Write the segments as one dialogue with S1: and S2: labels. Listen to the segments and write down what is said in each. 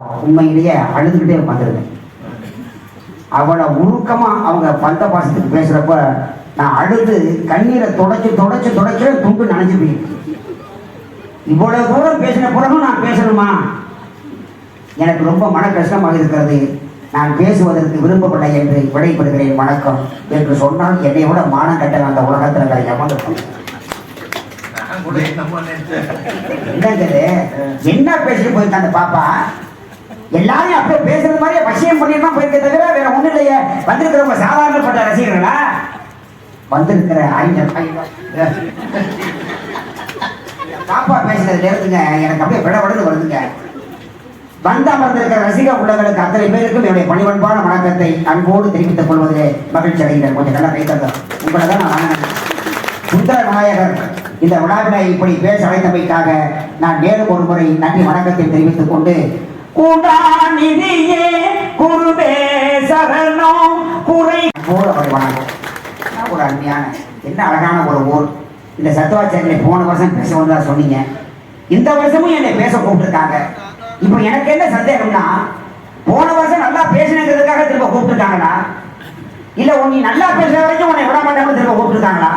S1: உண்மையிலேயே அழுதுகிட்டே உட்காந்துருக்கேன் அவளை உருக்கமா அவங்க பந்த பாசத்துக்கு பேசுறப்ப நான் அழுது கண்ணீரை தொடச்சு தொடச்சு தொடச்சு துண்டு நனைஞ்சு போயிருக்கு இவ்வளவு தூரம் பேசின பிறகும் நான் பேசணுமா எனக்கு ரொம்ப மன கஷ்டமாக இருக்கிறது நான் பேசுவதற்கு விரும்பவில்லை என்று விடைபெறுகிறேன் வணக்கம் என்று சொன்னால் என்னை விட மானம் கட்ட அந்த உலகத்தில்?
S2: நான் கூட என்னமோ நினைச்சேன்.
S1: என்னங்க இது? என்ன பேசிட்டு போயிருக்கு அந்த பாப்பா எல்லாரையும் அப்படியே பேசுறது மாதிரி பசியம் பண்ணிட்டு போயிருக்க தவிர வேற ஒண்ணும் இல்லையே. வந்திருக்கிறவங்க சாதாரணப்பட்ட ரசிகர்களா? வந்திருக்கிற அறிஞர். பாப்பா பேசுறதுல இருந்துங்க எனக்கு அப்படியே விடவிடன்னு வருதுங்க. வந்த அமர்ந்திருக்கிற ரசிக உள்ளங்களுக்கு அத்தனை பேருக்கும் என்னுடைய பணிவன்பான வணக்கத்தை அன்போடு தெரிவித்துக் கொள்வதிலே மகிழ்ச்சி அடைகிறேன் கொஞ்சம் நல்லா கைத்தங்க உங்களை தான் நான் சுந்தர விநாயகர் இந்த விழாவினை இப்படி பேச அழைத்தமைக்காக நான் மேலும் ஒரு முறை நன்றி வணக்கத்தை தெரிவித்துக் கொண்டு குணாநிதியே குருவே சரணம். குறை போர் வணக்கம் என்ன ஒரு அருமையான? என்ன அழகான ஒரு ஊர் இந்த சத்துவாச்சாரியனை போன வருஷம் பேச வந்ததா சொன்னீங்க. இந்த வருஷமும் என்னை பேச கூப்பிட்டுருக்காங்க. இப்போ எனக்கு என்ன சந்தேகம்னா போன வருஷம் நல்லா பேசினதுக்காக திரும்ப கூப்பிட்டுருக்காங்களா? இல்லை உன் நீ நல்லா பேசுற வரைக்கும் உன்னை விட மாட்டாங்க திரும்ப கூப்பிட்டுருக்காங்களா?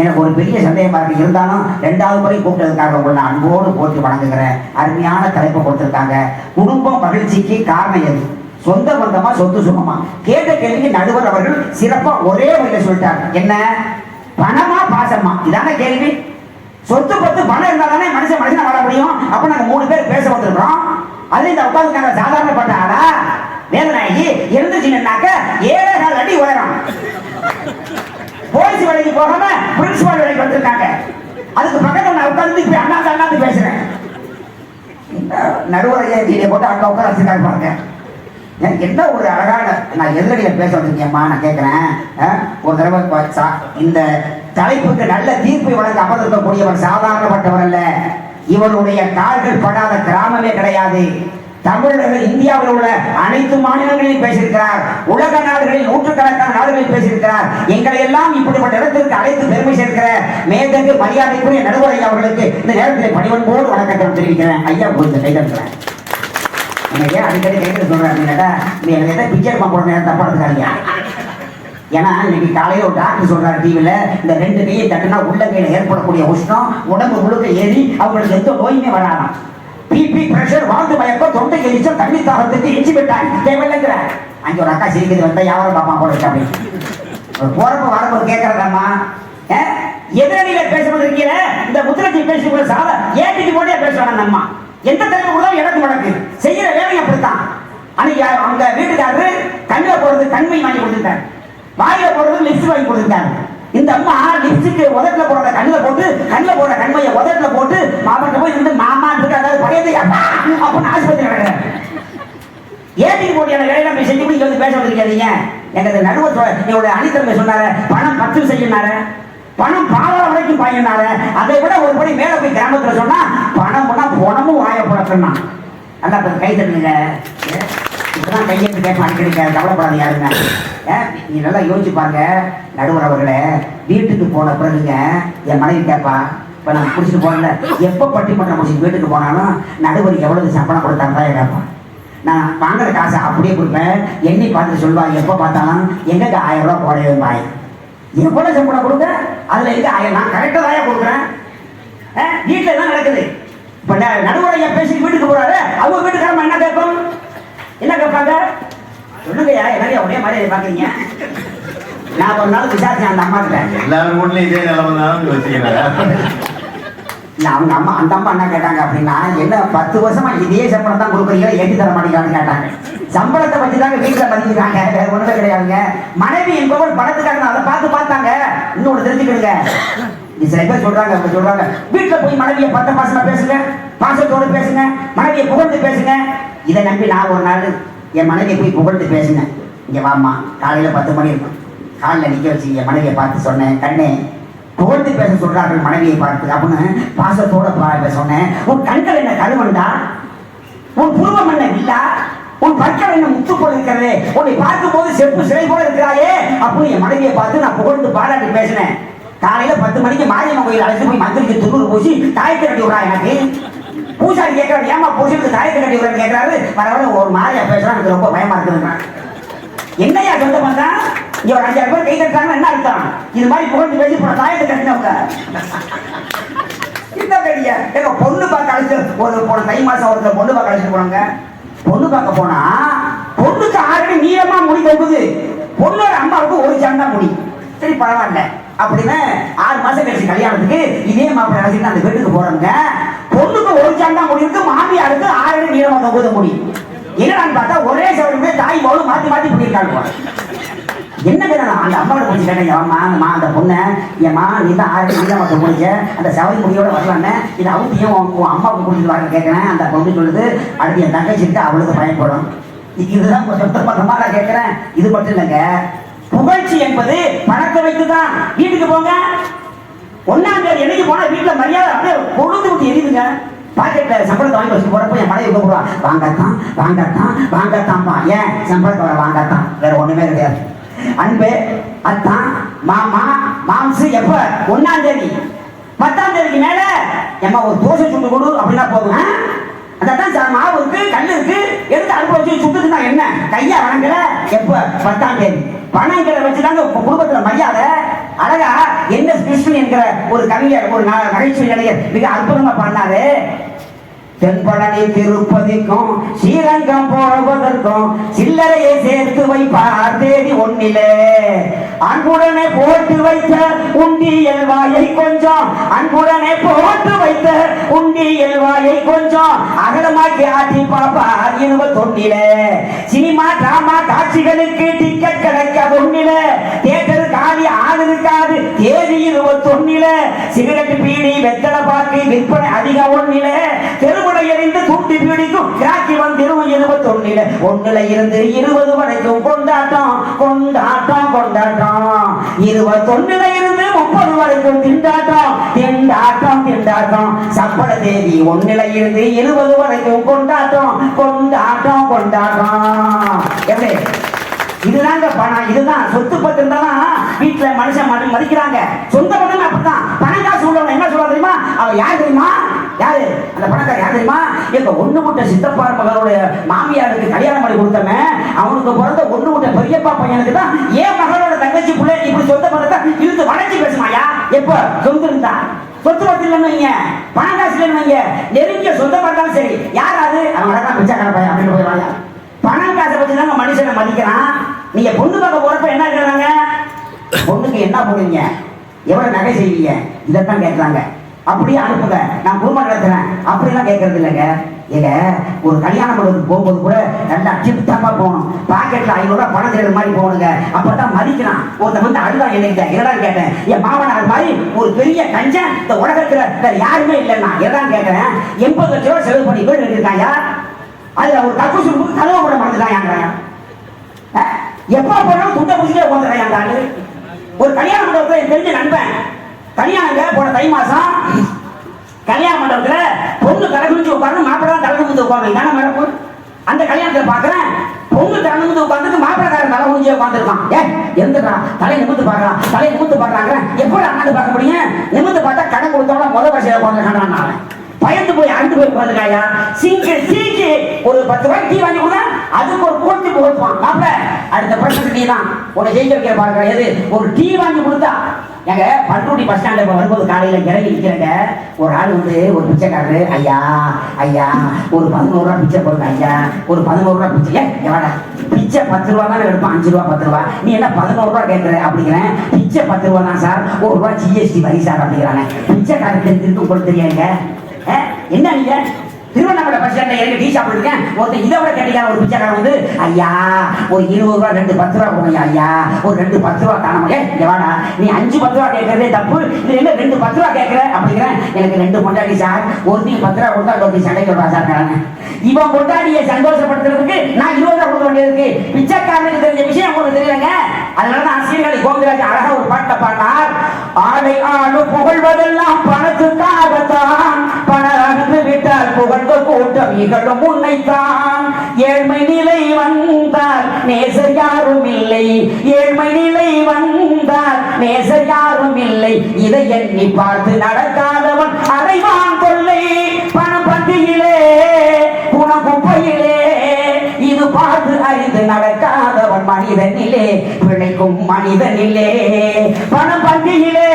S1: எனக்கு ஒரு பெரிய சந்தேகம் இருக்கு இருந்தாலும் ரெண்டாவது முறை கூப்பிட்டதுக்காக உங்களை நான் அன்போடு போட்டு வணங்குகிறேன். அருமையான தலைப்பை கொடுத்துருக்காங்க. குடும்பம் மகிழ்ச்சிக்கு காரணம் எது? சொந்த பந்தமா சொத்து சுகமா? கேட்ட கேள்விக்கு நடுவர் அவர்கள் சிறப்பா ஒரே வழியில சொல்லிட்டாங்க என்ன? பணமா பாசமா? இதான கேள்வி. சொத்து பத்து பணம் இருந்தா தானே மனுஷன் மனுஷன் வாழ முடியும்? அப்ப நாங்க மூணு பேர் பேச வந்திருக்கிறோம். அது இந்த உட்காந்துருக்காங்க சாதாரணப்பட்ட ஆளா வேதனாகி இருந்துச்சுன்னாக்க ஏழே கால் அடி உயரம். போலீஸ் வேலைக்கு போகாம அதுக்கு பக்கத்தில் நான் உட்காந்து இப்போ அண்ணாந்து அண்ணாந்து பேசுகிறேன் நடுவரையே நடுவரையா கீழே போட்டு அங்கே உட்கார வச்சிருக்காங்க பாருங்க. எனக்கு என்ன ஒரு அழகான நான் எதிரடியில் பேச வந்திருக்கேன்மா நான் கேட்குறேன் ஒரு தடவை பார்த்தா இந்த தலைப்புக்கு நல்ல தீர்ப்பை வழங்க அமர்ந்திருக்கக்கூடியவர் சாதாரணப்பட்டவர் அல்ல. இவருடைய கால்கள் படாத கிராமமே கிடையாது. தமிழர்கள் இந்தியாவில் உள்ள அனைத்து மாநிலங்களிலும் பேசியிருக்கிறார். உலக நாடுகளில் நூற்றுக்கணக்கான நாடுகளில் பேசியிருக்கிறார். எங்களை எல்லாம் இப்படிப்பட்ட இடத்திற்கு அழைத்து பெருமை சேர்க்கிற மேதகு மரியாதைக்குரிய நடுவரை அவர்களுக்கு இந்த நேரத்தில் பணிவன்போடு வணக்கத்தை தெரிவிக்கிறேன். ஐயா குறித்து கைதற்கிறேன் எனக்கு அடிக்கடி கைது சொல்றாரு கேட்டா நீ எனக்கு எதாவது பிக்சர் போட நேரம் தப்பா எடுத்துக்காதீங்க. ஏன்னா இன்னைக்கு காலையில ஒரு டாக்டர் சொல்றாரு டிவியில இந்த ரெண்டு கையை தட்டுனா உள்ள கையில ஏற்படக்கூடிய உஷ்ணம் உடம்பு முழுக்க ஏறி அவங்களுக்கு எந்த நோயுமே வராதாம். பிபி பிரஷர் வாழ்ந்து மயக்கம் தொண்டை எரிச்சல் தண்ணி தாகத்துக்கு எஞ்சி விட்டாய். தேவையில்லைங்கிற அங்க ஒரு அக்கா சிரிக்கிறது வந்தா யாரும் பாப்பா போல இருக்கு அப்படின்னு. போறப்ப வரப்போ கேட்கறதாம்மா எதிரணியில பேசுறது இருக்கிற இந்த முத்திரத்தை பேசி சாத ஏடிக்கு போட்டே பேசுவாங்க நம்ம எந்த தலைவர் கூட எனக்கு முடக்கு செய்யற வேலை அப்படித்தான். அன்னைக்கு அவங்க வீட்டுக்காரரு கண்ணில் போறது கண்மை வாங்கி கொடுத்துட்டாரு. வாயில போறது லிஸ்ட் வாங்கி கொடுத்துட்டாரு. இந்த அம்மா லிப்ஸ்டிக் உதட்டுல போடுற கண்ணில் போட்டு கண்ணில் போடுற கண்மையை உதட்டுல போட்டு மாமாட்ட போய் இருந்து மாமா இருக்கு அதாவது பழையது அப்பா அப்படின்னு ஆஸ்பத்திரி கிடக்குறேன் ஏடிக்கு போட்டியான வேலை நம்ம செஞ்சு இங்க வந்து பேச வந்திருக்காதீங்க. எனக்கு நடுவர் என்னோட அணித்தன்மை சொன்னாரு பணம் பத்து செய்யினாரு பணம் பாலாள வரைக்கும் பாயினாரு அதை விட ஒரு படி மேல போய் கிராமத்துல சொன்னா பணம்னா பணமும் வாய புழக்கம்னா நல்லா கை தட்டுங்க. இதெல்லாம் கையெழுத்து கேட்ப அடிக்கடி கவலைப்படாது யாருங்க? ஏ, நீ நல்லா யோசிச்சு பாருங்க நடுவர் அவர்களே வீட்டுக்கு போன பிறகுங்க என் மனைவி கேட்பா இப்ப நான் குடிச்சிட்டு போகல. எப்ப பட்டிமன்றம் முடிச்சு வீட்டுக்கு போனாலும் நடுவர் எவ்வளவு சம்பளம் கொடுத்தாங்க தான் கேட்பான் நான் வாங்குற காசை அப்படியே கொடுப்பேன். எண்ணி பார்த்து சொல்லுவா எப்போ பார்த்தாலும் எங்க ஆயிரம் ரூபா போடவே பாய் எவ்வளோ சம்பளம் கொடுக்க? அதுல எங்கே ஆயிரம்? நான் கரெக்டாக தான் கொடுக்குறேன். வீட்டில் தான் நடக்குது? இப்போ நடுவரையா பேசி வீட்டுக்கு போறாரு. அவங்க வீட்டுக்காரமா என்ன கேட்போம்? கேட்பாங்க சொல்லுங்கய்யா என்னையா ஒரே மாதிரி பார்க்குறீங்க நான் ஒரு நாள் விசாரிச்சேன் அந்த அம்மா கிட்ட
S2: எல்லாரும் வீட்லயும் இதே நிலைமை தான்
S1: இல்ல அவங்க அம்மா அந்த அம்மா என்ன கேட்டாங்க அப்படின்னா என்ன பத்து வருஷமா இதே சம்பளம் தான் கொடுக்குறீங்க ஏற்றி தர மாட்டேங்கிறான்னு கேட்டாங்க. சம்பளத்தை வச்சு தாங்க வீட்டில் மதிக்கிறாங்க வேற ஒண்ணுமே கிடையாதுங்க. மனைவி என்பவள் பணத்துக்காக நான் அதை பார்த்து பார்த்தாங்க. இன்னொன்று தெரிஞ்சுக்கிடுங்க இது சில பேர் சொல்றாங்க அவங்க சொல்றாங்க. வீட்டில் போய் மனைவியை பத்த பாசமா பேசுங்க பாசத்தோடு பேசுங்க மனைவியை புகழ்ந்து பேசுங்க. இதை நம்பி நான் ஒரு நாள் என் மனைவியை போய் புகழ்ந்து பேசினேன். இங்கே வாம்மா காலையில பத்து மணி இருக்கும். காலில் நிற்க வச்சு என் மனைவியை பார்த்து சொன்னேன் கண்ணே புகழ்ந்து பேச சொல்கிறார்கள் மனைவியை பார்த்து. அப்படின்னு பாசத்தோட பா- சொன்னேன். உன் கண்கள் என்ன கருவண்டா உன் புருவம் என்ன இல்லா உன் பற்கள் என்ன முத்து போல இருக்கிறது? உன்னை பார்க்கும் போது செப்பு சிலை போல இருக்கிறாயே? அப்படின்னு என் மனைவியை பார்த்து நான் புகழ்ந்து பாராட்டி பேசினேன். காலையில பத்து மணிக்கு மாரியம்மன் கோயில் அழைச்சு போய் மந்திரிக்கு துண்ணூறு பூசி தாய் திரட்டி விடா எனக்கு பூசாரி கேட்கறாரு ஏமா புருஷனுக்கு தாயத்தை கட்டி விடுறேன்னு கேட்கறாரு. வர வர ஒரு மாதிரியா பேசுறான் எனக்கு ரொம்ப பயமா இருக்குதுன்றான் என்னையா சொந்த பண்றான் இங்க ஒரு அஞ்சாறு பேர் கை தட்டுறாங்கன்னா என்ன அர்த்தம்? இது மாதிரி புகழ்ந்து பேசி போன தாயத்தை கட்டினவங்க. இந்த கடியா எங்க பொண்ணு பார்க்க அழைச்சு ஒரு போன தை மாசம் ஒருத்தர் பொண்ணு பார்க்க அழைச்சிட்டு போனாங்க. பொண்ணு பார்க்க போனா பொண்ணுக்கு ஆல்ரெடி நீளமா முடி தொங்குது. பொண்ணோட அம்மாவுக்கு ஒரு ஜான் முடி. சரி பரவாயில்ல. அப்படின்னு ஆறு மாசம் கழிச்சு கல்யாணத்துக்கு இதே மாப்பிள்ளை அழைச்சிட்டு அந்த வீட்டுக்கு போறாங்க பொண்ணுக்கு ஒரு ஜான் முடி இருக்கு மாமியாருக்கு ஆயிரம் நீளமா தொங்குது முடி. என்னடான்னு பார்த்தா ஒரே சவரமே தாய் மகளும் மாத்தி மாத்தி பண்ணியிருக்காங்க என்ன கேட்கணும் அந்த அம்மாவோட முடிச்சு கேட்டேன் அம்மா அம்மா அந்த பொண்ணை ஏம்மா நீ தான் ஆறு நீளம் மொத்தம் முடிச்ச அந்த சவரி முடியோட வரலான்னு இது அவுத்தியும் உன் உன் அம்மாவுக்கு கூட்டிட்டு வர கேட்குறேன் அந்த பொண்ணு சொல்லுது அடுத்து என் தங்கச்சி இருக்கு அவளுக்கு பயன்படும் இதுதான் சொந்த பந்தமா நான் கேட்குறேன் இது மட்டும் இல்லைங்க. புகழ்ச்சி என்பது பணத்தை வைத்து தான் வீட்டுக்கு போங்க. ஒன்னாம் தேதி என்னைக்கு போனா வீட்டுல மரியாதை அப்படியே கொழுந்து விட்டு எரியுதுங்க. பாக்கெட்ல சம்பளத்தை வாங்கி வச்சு போறப்ப என் மனைவி கூப்பிடுவா வாங்கத்தான் வாங்கத்தான் வாங்கத்தான்ப்பா. ஏன்? சம்பளத்தை வர வாங்கத்தான். வேற ஒண்ணுமே கிடையாது. அன்பு அத்தான் மாமா மாம்சு எப்ப? ஒன்னாம் தேதி. பத்தாம் தேதிக்கு மேல. எம்மா ஒரு தோசை சுண்டு கொடு அப்படின்னா போதும். அதான் மாவு இருக்கு கல் இருக்கு. எடுத்து அனுபவிச்சு சுட்டுதுன்னா என்ன? கையா வணங்கல. எப்ப? பத்தாம் தேதி. பணங்களை வச்சுதாங்க உங்க குடும்பத்துல மரியாதை. அழகா என்ன கிருஷ்ணன் என்கிற ஒரு கவிஞர் ஒரு நகைச்சுவை நடிகர் மிக அற்புதமா பண்ணாரு தென்பழனி திருப்பதிக்கும் ஸ்ரீரங்கம் போவதற்கும் சில்லறையை சேர்த்து வைப்பார் தேதி ஒன்னிலே அன்புடனே போட்டு வைத்த உண்டியல் வாயை கொஞ்சம் அன்புடனே போட்டு வைத்த உண்டியல் வாயை கொஞ்சம் அகலமாக்கி ஆட்டி பாப்பார் இருபத்தொன்னிலே. சினிமா டிராமா காட்சிகளுக்கு டிக்கெட் கிடைக்க ஒன்னிலே தியேட்டர் காலி ஆள் இருக்காது தேதி இருபத்தொன்னில. சிகரெட் பீடி வெத்தலை பாக்கு விற்பனை அதிகம் ஒன்னிலே இருபத்தொன்னில ஒண்ணுல இருந்து இருபது வரைக்கும் கொண்டாட்டம் கொண்டாட்டம் கொண்டாட்டம். இருபத்தொன்னுல இருந்து முப்பது வரைக்கும் திண்டாட்டம் திண்டாட்டம் திண்டாட்டம். சப்பர தேதி ஒண்ணுல இருந்து இருபது வரைக்கும் கொண்டாட்டம் கொண்டாட்டம் கொண்டாட்டம். எப்படி? இதுதாங்க பணம் இதுதான். சொத்து பத்து இருந்தாலும் வீட்டுல மனுஷன் மதிக்கிறாங்க சொந்த பந்தம் அப்படித்தான். பணம் காசு உள்ளவங்க என்ன சொல்ல தெரியுமா? அவ யார் தெரியுமா? யாரு? அந்த யார் தெரியுமா? எங்க ஒண்ணு முட்டை சித்தப்பார் மகளுடைய மாமியாருக்கு கல்யாணம் பண்ணி கொடுத்தமே அவனுக்கு பிறந்த ஒண்ணு முட்டை பெரியப்பா பையனுக்கு தான் ஏன் மகளோட தங்கச்சி பிள்ளை இப்படி சொந்த பந்தத்தை இழுத்து வளைச்சு பேசுமாயா எப்ப? சொந்து இருந்தா. சொத்து பத்து இல்லைன்னு வைங்க. பணம் காசு இல்லைன்னு வைங்க. நெருங்கிய சொந்த பார்த்தாலும் சரி. யார் அது? அவன் அழகா பிச்சைக்கார பையன். அப்படின்னு போயிடுவாங்க பணம் காசை வச்சு தாங்க மனுஷனை மதிக்கிறான். நீங்க பொண்ணு பார்க்க போறப்ப என்ன இருக்கிறாங்க? பொண்ணுக்கு என்ன போடுவீங்க? எவ்வளவு நகை செய்வீங்க? இதைத்தான் கேட்கறாங்க. அப்படியே அனுப்புங்க. நான் குடும்பம் நடத்துறேன். அப்படிலாம் கேட்கறது இல்லைங்க. ஏங்க ஒரு கல்யாண மண்டபத்துக்கு போகும்போது கூட நல்லா டிப்டாப்பா போகணும். பாக்கெட்ல ஐநூறு பணம் தேடுற மாதிரி போகணுங்க. அப்பதான் மதிக்கலாம். ஒருத்த வந்து அழுதா என்னைக்கிட்ட? என்னடா கேட்டேன்? என் மாமனார் மாதிரி ஒரு பெரிய கஞ்சன் இந்த உலகத்துல வேற யாருமே இல்லைன்னா. என்னதான் கேட்டேன்? எண்பது லட்ச செலவு பண்ணி வீடு கட்டிருக்காயா அதுல ஒரு தப்பு சுருக்கு கதவை கூட மறந்துட்டாங்க எப்ப போனாலும் துண்டை புடிச்சுட்டே உட்காந்துட்டாங்க ஒரு கல்யாண மண்டபத்துல எனக்கு தெரிஞ்ச நண்பன். கல்யாணங்க போன தை மாசம் கல்யாண மண்டபத்தில் பொண்ணு தலை உட்காந்து மாப்பிள்ளை தான் தலை குனிஞ்சு உட்காந்து தானே மேடம் அந்த கல்யாணத்தை பார்க்குறேன் பொண்ணு தலை நிமிந்து உட்காந்துட்டு மாப்பிள்ளைக்காரன் தலை குனிஞ்சு உட்காந்துருக்கான் ஏ எந்தடா தலை நிமிந்து பார்க்கலாம் தலை நிமிந்து பார்க்கறாங்க எப்படி அண்ணாந்து பார்க்க முடியும்? நிமிந்து பார்த்தா கடை கொடுத்தவங்க முதல் வரிசையில் உட்காந்துருக்கான் பயந்து போய் அழுது போய் உட்காந்துருக்காயா சிங்கு சீக்கு ஒரு பத்து ரூபாய் டீ வாங்கி கொடுத்தா அதுக்கு ஒரு போட்டி கொடுப்பான். மாப்பிள்ள அடுத்த பிரச்சனை நீ தான் உன்னை ஜெயிக்க வைக்கிற பாருங்க எது? ஒரு டீ வாங்கி கொடுத்தா எங்க பண்ருட்டி பஸ் ஸ்டாண்ட்ல வரும்போது காலையில இறங்கி நிக்கிறேங்க. ஒரு ஆள் வந்து ஒரு பிச்சைக்காரரு ஐயா ஐயா ஒரு பதினோரு ரூபா பிச்சை போடுங்க ஐயா. ஒரு பதினோரு ரூபா பிச்சை. ஏன் பிச்சை பத்து ரூபா தானே எடுப்போம் அஞ்சு ரூபா பத்து ரூபா. நீ என்ன பதினோரு ரூபா கேட்கற அப்படிங்கிறேன். பிச்சை பத்து ரூபா தான் சார். ஒரு ரூபா ஜிஎஸ்டி வரி சார் அப்படிங்கிறாங்க பிச்சைக்காரருக்கு தெரிஞ்சு உங்களுக்கு தெரியாங்க ஆ? என்ன நீங்க? திருவண்ணாமலை பஸ் ஸ்டாண்ட்ல இறங்கி டீ சாப்பிட்டுருக்கேன் ஒருத்தர் இதை விட கேட்டீங்க ஒரு பிச்சைக்காரன் வந்து ஐயா ஒரு இருபது ரூபா ரெண்டு பத்து ரூபா கொடுங்க ஐயா. ஒரு ரெண்டு பத்து ரூபா காணாம ஏ இங்க வாடா. நீ அஞ்சு பத்து ரூபா கேட்கறதே தப்பு. இது என்ன ரெண்டு பத்து ரூபா கேட்கற? அப்படிங்கிறேன். எனக்கு ரெண்டு பொண்டாடி சார் ஒருத்தி பத்து ரூபா கொடுத்தா ஒருத்தி சண்டைக்கு வருவா சார் காரணம். இவன் பொண்டாடியை சந்தோஷப்படுத்துறதுக்கு நான் இருபது ரூபா கொடுக்க வேண்டியதுக்கு பிச்சைக்காரனுக்கு தெரிஞ்ச விஷயம் உங்களுக்கு தெரியலங்க. அதனாலதான் அரசியல்வாதி கோவிந்தராஜ் அழகா ஒரு பாட்டை பாடினார் ஆடை ஆடு புகழ்வதெல்லாம் பணத்துக்காகத்தான். புகழ்கள் கூட்டம் இகழும் உன்னைத்தான் ஏழ்மை நிலை வந்தார் நேசர் யாரும் இல்லை. ஏழ்மை நிலை வந்தார் நேசர் யாரும் இல்லை. இதை எண்ணி பார்த்து நடக்காதவன் அறைவான் கொள்ளை. பணம் பந்தியிலே நடக்காதவன் மனிதனிலே பிழைக்கும் மனிதனிலே. பணம் பந்தியிலே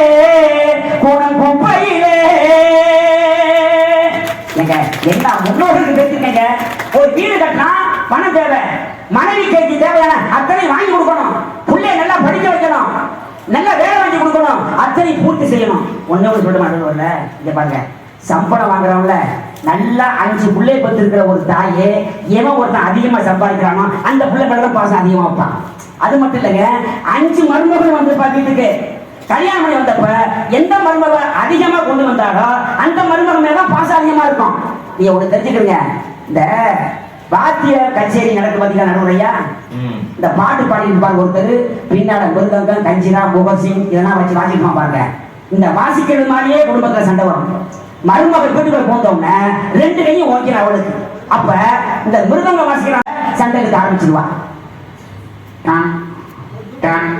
S1: ஒண்ணே ஒரு சொல்ல மாட்டேன் இங்க பாருங்க. சம்பளம் வாங்குறவங்கள நல்லா அஞ்சு பிள்ளை பெற்றிருக்கிற ஒரு தாயே எவன் ஒருத்தன் அதிகமா சம்பாதிக்கிறானோ அந்த பிள்ளை மேல தான் பாசம் அதிகமா வைப்பான். அது மட்டும் இல்லைங்க அஞ்சு மருமகள் வந்து வீட்டுக்கு கல்யாணம் பண்ணி வந்தப்ப எந்த மருமக அதிகமா கொண்டு வந்தாரோ அந்த மருமக மேல தான் பாசம் அதிகமா இருக்கும். நீங்க ஒண்ணு தெரிஞ்சுக்கிறீங்க இந்த வாத்திய கச்சேரி நடக்கு பாத்தீங்களா நடுவுறையா
S2: ம்.
S1: இந்த பாட்டு பாடிட்டு இருப்பாங்க ஒருத்தர். பின்னால மிருதங்கம் கஞ்சிரா முகசிங் இதெல்லாம் வச்சு வாசிக்குமா பாருங்க. இந்த வாசிக்கிறது மாதிரியே குடும்பத்துல சண்டை வரும். மருமக வீட்டுக்குள்ள போந்தோம்னா ரெண்டு கையும் ஓகே அவளுக்கு. அப்ப இந்த மிருதங்க வாசிக்கிற சண்டை எடுக்க ஆரம்பிச்சிருவா. டான் டான்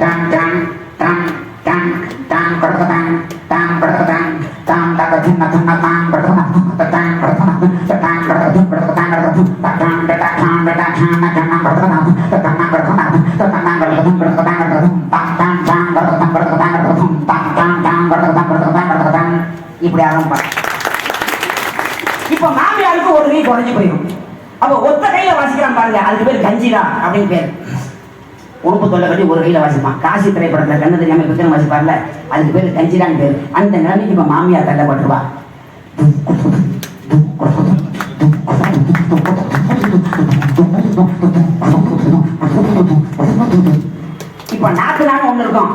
S1: டான் டான் டான் டான் டான் படகடான் டான் படகடான் டான் டகதும் நதும் நதாம் படகடான் டான் படகடான் இப்படி ஆரம்பிப்பாங்க இப்போ மாமியாருக்கு ஒரு கை குறைஞ்சு போயிடும். அப்போ ஒத்த கையில வாசிக்கிறான் பாருங்க. அதுக்கு பேர் கஞ்சிரா அப்படின்னு பேர். உறுப்பு தொல்லை கட்டி ஒரு கையில வாசிப்பான். காசி திரைப்படத்துல கண்ணு தெரியாம விக்ரம் வாசிப்பார்ல? அதுக்கு பேர் கஞ்சிரான்னு பேர். அந்த நிலைமைக்கு இப்ப மாமியார் தள்ளப்பட்டுருவா இப்போ நாக்குனான்னு ஒன்று இருக்கும்.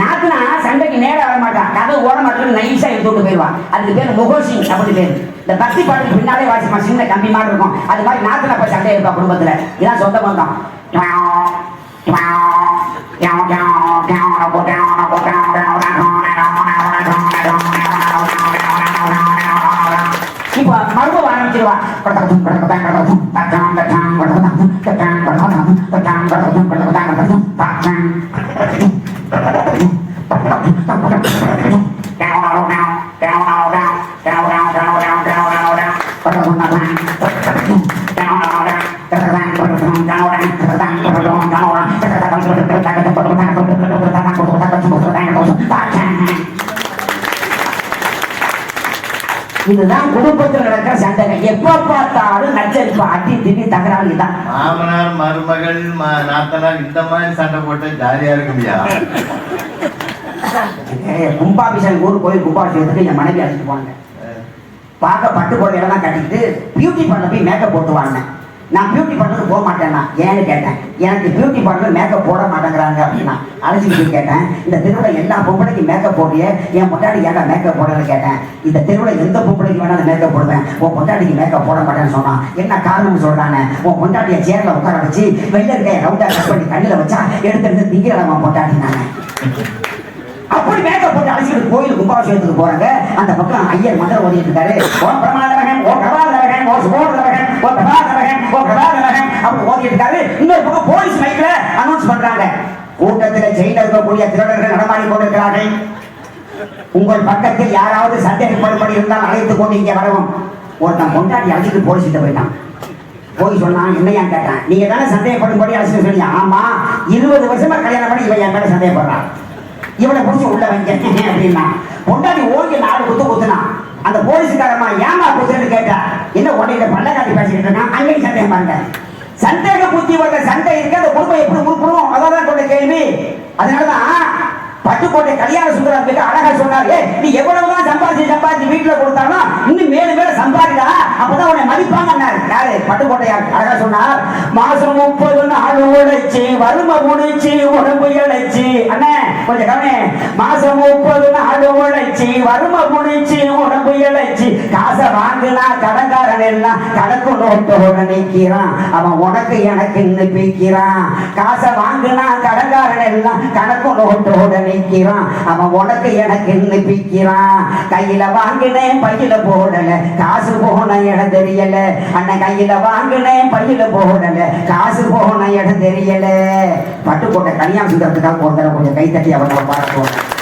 S1: நாக்குனா சண்டைக்கு நேரம் வர மாட்டான். கதை ஓட மாட்டேன் நைஸா எடுத்துட்டு போயிடுவான். அதுக்கு பேர் முகோசிங் அப்படின்னு பேர். இந்த பக்தி பாட்டுக்கு பின்னாலே வாசிப்பான். சின்ன கம்பி மாதிரி இருக்கும். அது மாதிரி நாக்குனா இப்ப சண்டை இருப்பா குடும்பத்துல. இதான் சொந்த பந்தம். இப்போ மறுபடியும் ஆரம்பிச்சிருவா. ba இதுதான் குடும்பத்தில் நடக்கிற சண்டை எப்ப பார்த்தாலும் நச்சரிப்பு அடி திடீர் தகராறு இதுதான்
S2: மாமனார் மருமகள் ம- நாத்தனார் இந்த மாதிரி சண்டை போட்டு ஜாலியா இருக்குமியா
S1: கும்பாபிஷேகம் ஊர் கோயில் கும்பாபிஷேகத்துக்கு என் மனைவி அழைச்சிட்டு போனாங்க. பார்க்க பட்டு புடவையெல்லாம் கட்டிட்டு பியூட்டி பார்லர் போய் மேக்கப் போட்டு வாங்கினேன் நான் பியூட்டி பார்லருக்கு போக மாட்டேன்னா ஏன்னு கேட்டேன். எனக்கு பியூட்டி பார்லர் மேக்கப் போட மாட்டேங்கிறாங்க அப்படின்னா அழைச்சிட்டு கேட்டேன் இந்த தெருவில் எல்லா பொம்பளைக்கும் மேக்கப் போடுறிய என் பொண்டாடி ஏன்டா மேக்கப் போடலன்னு கேட்டேன். இந்த தெருவில் எந்த பொம்பளைக்கு வேணாலும் மேக்கப் போடுவேன். உன் பொண்டாடிக்கு மேக்கப் போட மாட்டேன்னு சொன்னான். என்ன காரணம் சொல்கிறானே உன் பொண்டாட்டியை சேர்ல உட்கார வச்சு வெள்ளை இருக்க ரவுண்டா கட் பண்ணி கண்ணில் வச்சா எடுத்து எடுத்து திங்கிறவன் உன் பொண்டாட்டி அப்படி மேக்கப் போட்டு அழைச்சிட்டு கோயில் கும்பாபிஷேகத்துக்கு போறாங்க. அந்த பக்கம் ஐயர் மந்திரம் ஓதிட்டு இருக்காரு. ஓ பிரமாதவகன் ஓ பிரபாதவகன் ஓ சுபோதவகன் ஒரு பிரபாதவகன் ஒரு பிரபாதவகன் அப்படி ஓடிட்டாரு இன்னொரு பக்கம் போலீஸ் மைக்ல அனௌன்ஸ் பண்றாங்க. கூட்டத்தில் ஜெயில இருக்கக்கூடிய திருடர்கள் நடமாடி கொண்டிருக்கிறார்கள். உங்கள் பக்கத்தில் யாராவது சந்தேகப்படும்படி இருந்தால் அழைத்து கொண்டு இங்கே வரவும். ஒருத்தன் கொண்டாடி அழைச்சிட்டு போலீஸ்கிட்ட போயிட்டான். போய் சொன்னான் என்னையா கேட்டான்? நீங்க தானே சந்தேகப்படும்படி அழைச்சிட்டு சொல்லியா ஆமா இருபது வருஷமா கல்யாணம் பண்ணி இவன் என் மேல சந்தேகப்படுறான். இவனை பிடிச்சி உள்ள வைங்க. அப்படின்னா கொண்டாடி ஓங்கி நாலு குத்து குத்துனான் அந்த போலீஸ்காரமா ஏமா குத்துன்னு கேட்டா? என்ன உடனே பள்ளக்காட்டி பேசிக்கிட்டு இருக்கான் அங்கேயும் சந்தேகம் பாருங்க சந்தேக புத்தி வந்த சண்டை இருக்கு அந்த குடும்பம் எப்படி உருப்படும் அதான் கொண்ட கேள்வி. அதனாலதான் பட்டுக்கோட்டை கல்யாண சுந்தரம் மிக அழகா சொன்னாரு நீ எவ்வளவுதான் சம்பாதிச்சு சம்பாதிச்சு வீட்டுல கொடுத்தாலும் இன்னும் மேலும் மேல சம்பாதிடா அப்பதான் உன்னை மதிப்பாங்க யாரு? பட்டுக்கோட்டையார். அழகா சொன்னார் மாசம் முப்பது நாள் உழைச்சு வறுமை முடிச்சு உடம்பு இழைச்சு. அண்ணே கொஞ்சம் கவனே மாசம் முப்பது நாள் உழைச்சி வறுமை முடிச்சு உடம்பு இழைச்சி காசை வாங்கினா கடங்காரன் எல்லாம் கணக்கு நோட்டோட நிக்கிறான். அவன் உனக்கு எனக்கு பிக்கிறான். காசை வாங்கினா கடங்காரன் எல்லாம் கணக்கு நோட்டோட நிக்கிறான் அவன் உனக்கு எனக்கு பிக்கிறான் கையில வாங்கினேன் பையில போடல. காசு போன இடம் தெரியல. அண்ணன் கையில வாங்கினேன் பையில போடல. காசு போன இடம் தெரியல. பட்டுக்கோட்டை கல்யாணம் சுந்தரத்துக்காக ஒரு தடவை கொஞ்சம் கை தட்டி அவங்களை பார்ப்போம்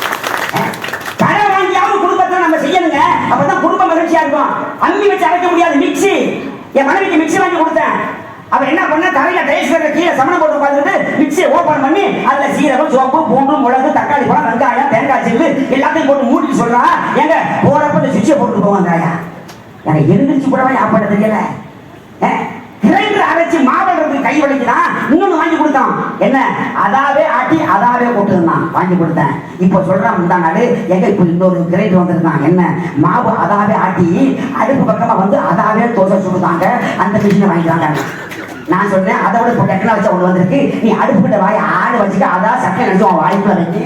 S1: கடன் வாங்கியாவது குடும்பத்தை நம்ம செய்யணுங்க. அப்பதான் குடும்பம் மகிழ்ச்சியா இருக்கும். அம்மி வச்சு அரைக்க முடியாது. மிக்ஸி. என் மனைவிக்கு மிக்சி வாங்கி கொடுத்தேன். அவ என்ன பண்ண? தலையில டைல்ஸ் கீழே சமணம் போட்டு உட்காந்துட்டு மிக்சியை ஓபன் பண்ணி அதுல சீரகம் சோப்பு பூண்டு மிளகு தக்காளி பழம் வெங்காயம் தேங்காய் சில்லு எல்லாத்தையும் போட்டு மூடி சொல்றா. எங்க போறப்ப இந்த சுவிட்சை போட்டு போவாங்க ஆயா எனக்கு எழுந்திரிச்சு கூடவா ஞாபகம் தெரியல. கிரைண்டர் அரைச்சு மாவட்டத்துக்கு கை வலிக்குதான் இன்னொன்னு வாங்கி கொடுத்தான். என்ன? அதாவே ஆட்டி அதாவே போட்டுருந்தான். வாங்கி கொடுத்தேன். இப்போ சொல்றான் முந்தா நாள் எங்க இப்போ இன்னொரு கிரைண்டர் வந்திருந்தாங்க என்ன? மாவு அதாவே ஆட்டி அடுப்பு பக்கமா வந்து அதாவே தோசை சுடுதாங்க. அந்த மிஷினை வாங்கிக்கிறாங்க நான் சொன்னேன் அதை விட இப்போ டெக்னாலஜி ஒன்று வந்திருக்கு. நீ அடுப்பு கிட்ட வாய ஆடு வச்சுக்க அதான் சட்டை நினைச்சு வாய்ப்பு வாய்ப்புல வச்சு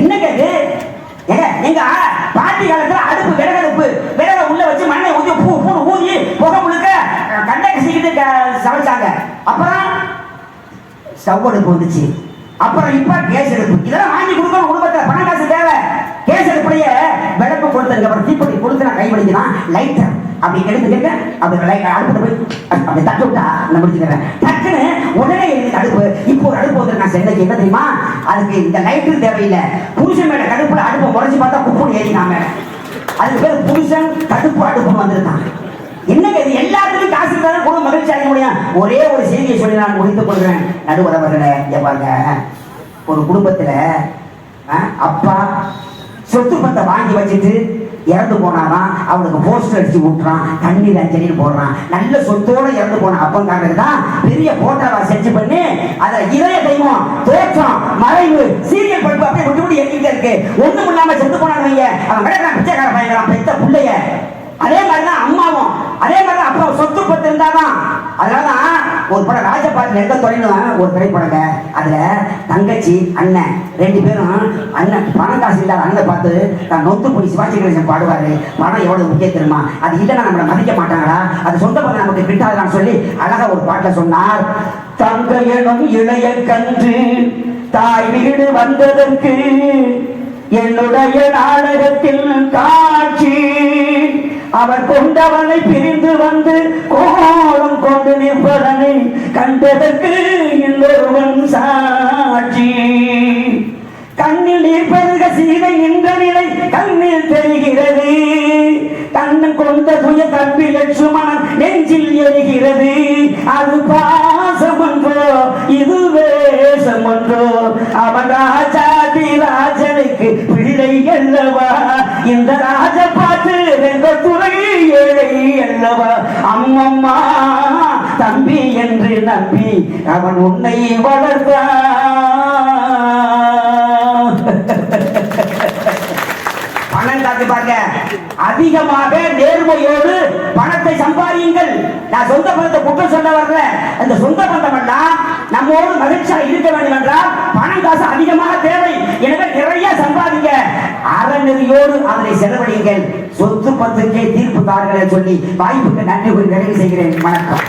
S1: என்ன கேக்கு? ஏங்க எங்க பாட்டி காலத்துல அடுப்பு விறகடுப்பு விறக உள்ள வச்சு மண்ணை ஊதி பூ பூ ஊதி புகை முழுக்க கண்டை கசிக்கிட்டு சமைச்சாங்க. அப்புறம் ஸ்டவ் அடுப்பு வந்துச்சு. அப்புறம் இப்ப கேஸ் எடுப்பு இதெல்லாம் வாங்கி கொடுக்கணும் குடும்பத்துல பணம் காசு தேவை. கேஸ் அடுப்புலயே விளக்கு கொடுத்ததுக்கு அப்புறம் தீப்பொடி கொடுத்து நான் கை லைட்டர் அப்படி எடுத்து கேட்க அப்படி லைட் அடுப்பு போய் அப்படி தட்டு விட்டா நான் முடிச்சுக்கிறேன் டக்குன்னு உடனே எனக்கு அடுப்பு இப்போ ஒரு அடுப்பு வந்து நான் சென்னைக்கு என்ன தெரியுமா? அதுக்கு இந்த லைட்டு தேவையில்லை. புருஷன் மேல கடுப்புல அடுப்பை முறைச்சு பார்த்தா குப்புன்னு ஏறினாங்க. அதுக்கு பேர் புருஷன் கடுப்பு அடுப்பு வந்திருக்காங்க என்னங்க இது? எல்லாத்துக்கும் காசு இருந்தாலும் கூட மகிழ்ச்சி அடைய முடியும். ஒரே ஒரு செய்தியை சொல்லி நான் முடித்துக் கொள்கிறேன். நடுவரவர்களே பாருங்க. ஒரு குடும்பத்துல அப்பா சொத்து பத்தை வாங்கி வச்சுட்டு இறந்து போனாதான் அவனுக்கு போஸ்டர் அடிச்சு விட்டுறான் தண்ணி அஞ்சலின்னு போடுறான். நல்ல சொத்தோட இறந்து போன அப்பங்காரனுக்கு தான் பெரிய போட்டோவா செஞ்சு பண்ணி? அத இதய தெய்வம் தோற்றம் மறைவு சீரியல் பல்பு அப்படியே விட்டு விட்டு எங்கிட்ட இருக்கு. ஒண்ணும் இல்லாம செத்து போனாங்க அவன் கிடக்கிறான் பிச்சைக்கார பையன் பெத்த பிள்ளைய. அதே மாதிரிதான் அம்மாவும் அதே மாதிரிதான் அப்பா சொத்து பத்து இருந்தாதான் அதனாலதான் ஒரு படம் ராஜபாட்டில் எந்த தொழிலும் ஒரு திரைப்படங்க. அதுல தங்கச்சி அண்ணன் ரெண்டு பேரும் அண்ணன் பணம் காசு இல்லாத அண்ணனை பார்த்து நான் நொந்து போய் சிவாஜி கணேசன் பாடுவாரு. பணம் எவ்வளவு முக்கிய தெரியுமா? அது இல்லைன்னா நம்மளை மதிக்க மாட்டாங்களா? அது சொந்த பந்தம் நமக்கு கிட்டாதுன்னு சொல்லி அழகா ஒரு பாட்டை சொன்னார். தங்க எனும் இளைய கன்று தாய் வீடு வந்ததற்கு என்னுடைய நாடகத்தில் காட்சி அவர் கொண்டவனை பிரிந்து வந்து கோலம் கொண்டு நிற்பதனை கண்டதற்கு இன்னொருவன் சாட்சி. கண்ணில் நீர்ப்பருக சீதை நின்ற நிலை கண்ணில் தெரிகிறது. கண்ணன் கொண்ட துய தம்பி லட்சுமணன் நெஞ்சில் எரிகிறது அது பாசம் என்றோ இது வேஷம் என்றோ அவன் ராஜாதி ராஜனுக்கு பிள்ளை அல்லவா? இந்த ராஜ பாட்டு என்ற துறை ஏழை என்னவா? அம்மம்மா தம்பி என்று நம்பி அவன் உன்னை வளர்த்தான் பணம் காத்து பாருங்க அதிகமாக நேர்மையோடு பணத்தை சம்பாதியுங்கள். நான் சொந்த பணத்தை குற்றம் சொல்ல வரல. அந்த சொந்த பந்தம் எல்லாம் நம்மோடு மகிழ்ச்சியா இருக்க வேண்டும் என்றால் பணம் காசு அதிகமாக தேவை. எனவே நிறைய சம்பாதிங்க. அறநெறியோடு அதனை செலவழியுங்கள். சொத்து பத்துக்கே தீர்ப்பு தாருங்கள் சொல்லி வாய்ப்புக்கு நன்றி கூறி நிறைவு செய்கிறேன். வணக்கம்.